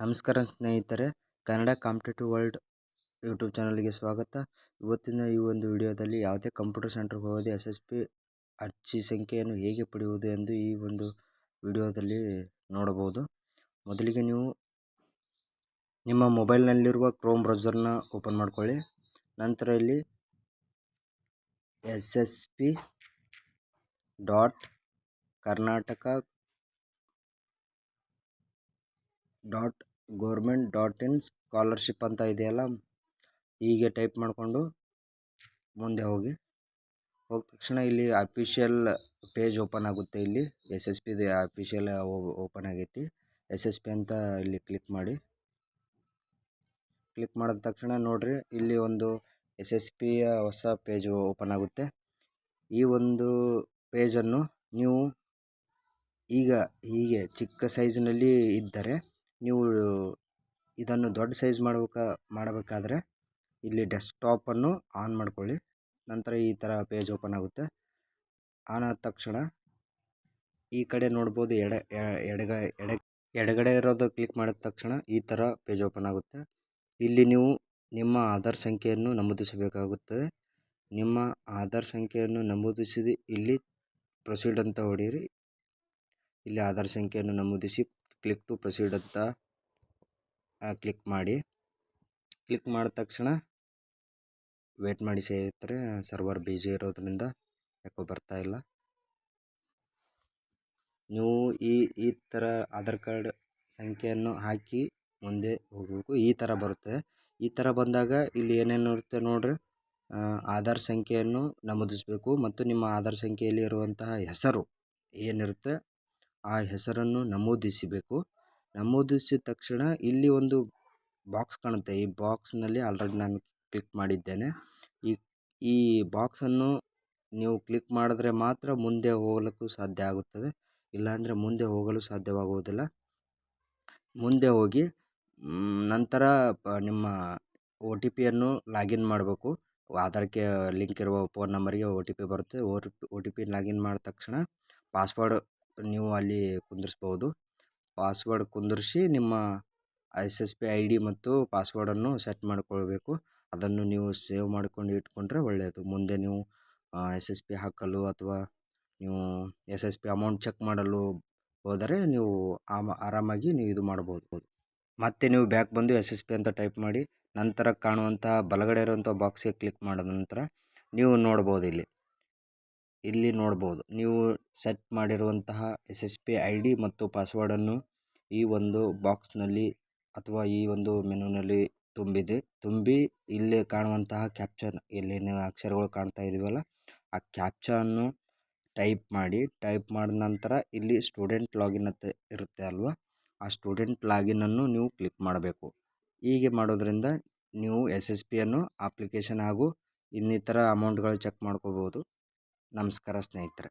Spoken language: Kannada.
ನಮಸ್ಕಾರ ಸ್ನೇಹಿತರೆ, ಕನ್ನಡ ಕಾಂಪಿಟೇಟಿವ್ ವರ್ಲ್ಡ್ ಯೂಟ್ಯೂಬ್ ಚಾನಲ್ಗೆ ಸ್ವಾಗತ. ಇವತ್ತಿನ ಈ ಒಂದು ವಿಡಿಯೋದಲ್ಲಿ ಯಾವುದೇ ಕಂಪ್ಯೂಟರ್ ಸೆಂಟರ್ಗೆ ಹೋಗದೆ ಎಸ್ ಎಸ್ ಪಿ ಅರ್ಜಿ ಸಂಖ್ಯೆಯನ್ನು ಹೇಗೆ ಪಡೆಯುವುದು ಎಂದು ಈ ಒಂದು ವಿಡಿಯೋದಲ್ಲಿ ನೋಡಬಹುದು. ಮೊದಲಿಗೆ ನೀವು ನಿಮ್ಮ ಮೊಬೈಲ್ನಲ್ಲಿರುವ ಕ್ರೋಮ್ ಬ್ರೌಸರ್ನ ಓಪನ್ ಮಾಡಿಕೊಳ್ಳಿ. ನಂತರ ಇಲ್ಲಿ S S P dot Karnataka dot government dot in scholarship ಅಂತ ಇದೆಯಲ್ಲ, ಹೀಗೆ ಟೈಪ್ ಮಾಡಿಕೊಂಡು ಮುಂದೆ ಹೋಗಿ. ಹೋದ ತಕ್ಷಣ ಇಲ್ಲಿ ಅಫಿಷಿಯಲ್ ಪೇಜ್ ಓಪನ್ ಆಗುತ್ತೆ ಇಲ್ಲಿ. ಎಸ್ ಎಸ್ ಪಿದು ಅಫಿಷಿಯಲ್ ಓಪನ್ ಆಗೈತಿ. ಎಸ್ ಎಸ್ ಪಿ ಅಂತ ಇಲ್ಲಿ ಕ್ಲಿಕ್ ಮಾಡಿ. ಕ್ಲಿಕ್ ಮಾಡಿದ ತಕ್ಷಣ ನೋಡಿರಿ, ಇಲ್ಲಿ ಒಂದು ಎಸ್ ಎಸ್ ಪಿಯ ಹೊಸ ಪೇಜ್ ಓಪನ್ ಆಗುತ್ತೆ. ಈ ಒಂದು ಪೇಜನ್ನು ನೀವು ಈಗ ಹೀಗೆ ಚಿಕ್ಕ ಸೈಜ್ನಲ್ಲಿ ಇದ್ದರೆ ನೀವು ಇದನ್ನು ದೊಡ್ಡ ಸೈಜ್ ಮಾಡ್ಬೇಕ, ಮಾಡಬೇಕಾದ್ರೆ ಇಲ್ಲಿ ಡೆಸ್ಕ್ಟಾಪನ್ನು ಆನ್ ಮಾಡ್ಕೊಳ್ಳಿ. ನಂತರ ಈ ಥರ ಪೇಜ್ ಓಪನ್ ಆಗುತ್ತೆ. ಆನ್ ಆದ ತಕ್ಷಣ ಈ ಕಡೆ ನೋಡ್ಬೋದು ಎಡ ಎಡಗ, ಎಡ, ಎಡಗಡೆ ಇರೋದು ಕ್ಲಿಕ್ ಮಾಡಿದ ತಕ್ಷಣ ಈ ಥರ ಪೇಜ್ ಓಪನ್ ಆಗುತ್ತೆ. ಇಲ್ಲಿ ನೀವು ನಿಮ್ಮ ಆಧಾರ್ ಸಂಖ್ಯೆಯನ್ನು ನಮೂದಿಸಬೇಕಾಗುತ್ತದೆ. ನಿಮ್ಮ ಆಧಾರ್ ಸಂಖ್ಯೆಯನ್ನು ನಮೂದಿಸಿದ ಇಲ್ಲಿ ಪ್ರೊಸೀಡ್ ಅಂತ ಹೊಡೀರಿ ಇಲ್ಲಿ ಆಧಾರ್ ಸಂಖ್ಯೆಯನ್ನು ನಮೂದಿಸಿ ಕ್ಲಿಕ್ ಟು ಪ್ರೊಸೀಡ್ ಅಂತ ಕ್ಲಿಕ್ ಮಾಡಿ. ಕ್ಲಿಕ್ ಮಾಡಿದ ತಕ್ಷಣ ವೇಟ್ ಮಾಡಿ ಸ್ನೇಹಿತರೆ ಸರ್ವರ್ ಬಿಜಿ ಇರೋದ್ರಿಂದ ಯಾಕೋ ಬರ್ತಾ ಇಲ್ಲ. ನೀವು ಈ ಈ ಥರ ಆಧಾರ್ ಕಾರ್ಡ್ ಸಂಖ್ಯೆಯನ್ನು ಹಾಕಿ ಮುಂದೆ ಹೋಗಬೇಕು. ಈ ಥರ ಬರುತ್ತೆ. ಈ ಥರ ಬಂದಾಗ ಇಲ್ಲಿ ಏನೇನು ಇರುತ್ತೆ ನೋಡ್ರಿ. ಆಧಾರ್ ಸಂಖ್ಯೆಯನ್ನು ನಮೂದಿಸಬೇಕು ಮತ್ತು ನಿಮ್ಮ ಆಧಾರ್ ಸಂಖ್ಯೆಯಲ್ಲಿ ಇರುವಂತಹ ಹೆಸರು ಏನಿರುತ್ತೆ ಆ ಹೆಸರನ್ನು ನಮೂದಿಸಬೇಕು. ನಮೂದಿಸಿದ ತಕ್ಷಣ ಇಲ್ಲಿ ಒಂದು ಬಾಕ್ಸ್ ಕಾಣುತ್ತೆ. ಈ ಬಾಕ್ಸ್ನಲ್ಲಿ ಆಲ್ರೆಡಿ ನಾನು ಕ್ಲಿಕ್ ಮಾಡಿದ್ದೇನೆ. ಈ ಈ ಬಾಕ್ಸನ್ನು ನೀವು ಕ್ಲಿಕ್ ಮಾಡಿದ್ರೆ ಮಾತ್ರ ಮುಂದೆ ಹೋಗಲಿಕ್ಕೂ ಸಾಧ್ಯ ಆಗುತ್ತದೆ. ಇಲ್ಲಾಂದರೆ ಮುಂದೆ ಹೋಗಲು ಸಾಧ್ಯವಾಗುವುದಿಲ್ಲ. ಮುಂದೆ ಹೋಗಿ ನಂತರ ನಿಮ್ಮ ಒ ಟಿ ಪಿಯನ್ನು ಲಾಗಿನ್ ಮಾಡಬೇಕು. ಆಧಾರ್ಗೆ ಲಿಂಕ್ ಇರುವ ಫೋನ್ ನಂಬರಿಗೆ ಒ ಟಿ ಪಿ ಬರುತ್ತೆ. ಓ ಟಿ ಪಿ ಲಾಗಿನ್ ಮಾಡಿದ ತಕ್ಷಣ ಪಾಸ್ವರ್ಡ್ ನೀವು ಅಲ್ಲಿ ಕುಂದಿರಿಸ್ಬೋದು ಪಾಸ್ವರ್ಡ್ ಕುಂದಿರಿಸಿ ನಿಮ್ಮ S S P I D ಮತ್ತು ಪಾಸ್ವರ್ಡನ್ನು ಸೆಟ್ ಮಾಡಿಕೊಳ್ಬೇಕು. ಅದನ್ನು ನೀವು ಸೇವ್ ಮಾಡಿಕೊಂಡು ಇಟ್ಕೊಂಡ್ರೆ ಒಳ್ಳೆಯದು ಮುಂದೆ ನೀವು ಎಸ್ ಎಸ್ ಪಿ ಹಾಕಲು ಅಥವಾ ನೀವು S S P amount check ಮಾಡಲು ಹೋದರೆ ನೀವು ಆಮ, ಆರಾಮಾಗಿ ನೀವು ಇದು ಮಾಡ್ಬೋದು. ಮತ್ತೆ ನೀವು ಬ್ಯಾಕ್ ಬಂದು ಎಸ್ ಎಸ್ ಪಿ ಅಂತ ಟೈಪ್ ಮಾಡಿ, ನಂತರ ಕಾಣುವಂಥ ಬಲಗಡೆ ಇರುವಂಥ ಬಾಕ್ಸಿಗೆ ಕ್ಲಿಕ್ ಮಾಡಿದ ನಂತರ ನೀವು ನೋಡ್ಬೋದು ಇಲ್ಲಿ. ಇಲ್ಲಿ ನೋಡ್ಬೋದು. ನೀವು ಸೆಟ್ ಮಾಡಿರುವಂತಹ S S P I D ಮತ್ತು ಪಾಸ್ವರ್ಡನ್ನು ಈ ಒಂದು ಬಾಕ್ಸ್ನಲ್ಲಿ ಅಥವಾ ಈ ಒಂದು ಮೆನುನಲ್ಲಿ ತುಂಬಿದೆ. ತುಂಬಿ ಇಲ್ಲಿ ಕಾಣುವಂತಹ ಕ್ಯಾಪ್ಚರ್ ನೀವು ಅಕ್ಷರಗಳು ಕಾಣ್ತಾ ಇದೀವಲ್ಲ, ಆ ಕ್ಯಾಪ್ಚನ್ನು ಟೈಪ್ ಮಾಡಿ, ಟೈಪ್ ಮಾಡಿದ ನಂತರ ಇಲ್ಲಿ ಸ್ಟೂಡೆಂಟ್ ಲಾಗಿನ್ ಅಂತ ಇರುತ್ತೆ ಅಲ್ವಾ? ಆ ಸ್ಟೂಡೆಂಟ್ ಲಾಗಿನ್ ಅನ್ನು ನೀವು ಕ್ಲಿಕ್ ಮಾಡಬೇಕು. ಹೀಗೆ ಮಾಡೋದ್ರಿಂದ ನೀವು ಎಸ್ ಎಸ್ ಪಿಯನ್ನು ಅಪ್ಲಿಕೇಶನ್ ಹಾಗೂ ಇನ್ನಿತರ ಅಮೌಂಟ್ಗಳು ಚೆಕ್ ಮಾಡ್ಕೋಬೋದು. ನಮಸ್ಕಾರ ಸ್ನೇಹಿತರೆ.